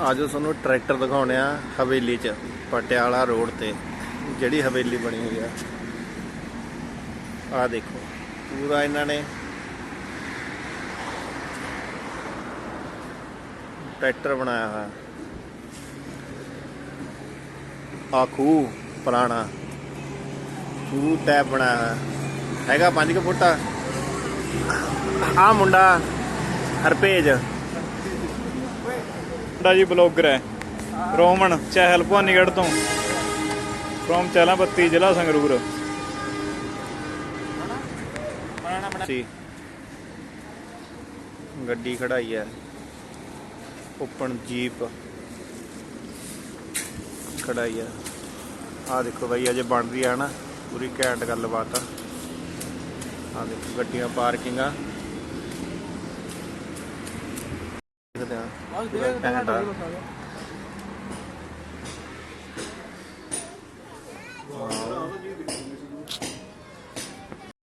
ਆਜੋ ਤੁਹਾਨੂੰ ਟਰੈਕਟਰ ਦਿਖਾਉਣੇ ਆ ਹਵੇਲੀ ਚ, ਪਟਿਆਲਾ ਰੋਡ ਤੇ, ਜਿਹੜੀ ਹਵੇਲੀ ਬਣੀ ਹੋਈ ਆ। ਆ ਦੇਖੋ, ਪੂਰਾ ਇਹਨਾਂ ਨੇ ਟਰੈਕਟਰ ਬਣਾਇਆ ਹੋਇਆ। ਆ ਖੂਹ ਪੁਰਾਣਾ। ਖੂਹ ਟੈਪ ਬਣਾਇਆ ਹੋਇਆ। ਹੈਗਾ 5 ਫੁੱਟ? ਆ ਮੁੰਡਾ ਹਰਪੇਜ। ਮੁੰਡਾ ਜੀ ਬਲੌਗਰ ਹੈ। ਰੋਮਨ ਚਹਿਲ ਭਵਾਨੀਗੜ੍ਹ ਤੋਂ। ਫਰੋਮ ਚਹਿਲਾਪੱਤੀ ਜ਼ਿਲ੍ਹਾ ਸੰਗਰੂਰ। ਸੀ ਗੱਡੀ ਖੜਾਈ ਹੈ। Open jeep. ਖੜਾਈ ਹੈ। ਆ ਦੇਖੋ ਬਈ, ਅਜੇ ਬਣ ਰਹੀ ਹੈ ਨਾ। ਪੂਰੀ ਘੈਂਟ ਗੱਲਬਾਤ ਆ। ਆ ਦੇਖੋ, ਗੱਡੀਆਂ ਪਾਰਕਿੰਗਾਂ ਦੇਖਦੇ ਆ ਪੂਰਾ ਘੈਂਟ ਆ।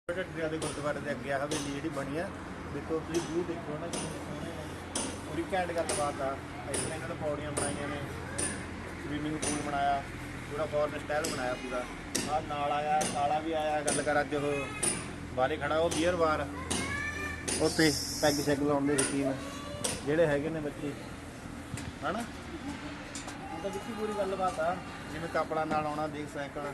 ਗੱਡੀਆਂ ਦੇ ਗੁਰਦੁਆਰੇ ਦੇ ਅੱਗੇ ਆ ਹਵੇਲੀ ਜਿਹੜੀ ਬਣੀ ਆ ਦੇਖੋ ਤੁਸੀਂ ਵਿਊ ਦੇਖੋ ਨਾ ਕਿੰਨੇ ਸੋਹਣੇ ਆ। ਪੂਰੀ ਘੈਂਟ ਗੱਲਬਾਤ ਆ। ਇੱਥੇ ਇਹਨਾਂ ਨੇ ਪੌੜੀਆਂ ਬਣਾਈਆਂ ਨੇ ਸਵੀਮਿੰਗ ਪੂਲ ਬਣਾਇਆ ਪੂਰਾ ਫੋਰਨ ਸਟਾਈਲ ਬਣਾਇਆ ਪੂਰਾ। ਆ ਨਾਲ ਆਇਆ ਕਾਲਾ ਵੀ ਆਇਆ ਗੱਲ ਕਰ ਅੱਜ ਉਹ ਬਾਹਰੇ ਖੜਾ ਉਹ ਬੀਅਰ ਬਾਰ ਉੱਥੇ ਪੈਗ ਸ਼ੈਗ ਲਾਉਣ ਦੇ ਸ਼ੌਕੀਨ ਜਿਹੜੇ ਹੈਗੇ ਨੇ ਬੱਚੇ। ਹਨਾ? ਉਹ ਤਾਂ ਵਿੱਕੀ ਪੂਰੀ ਗੱਲਬਾਤ ਆ। ਜਿਵੇਂ ਕਪੜਾ ਨਾਲ ਆਉਣਾ ਦੇਖ ਸਾਈਕਲ।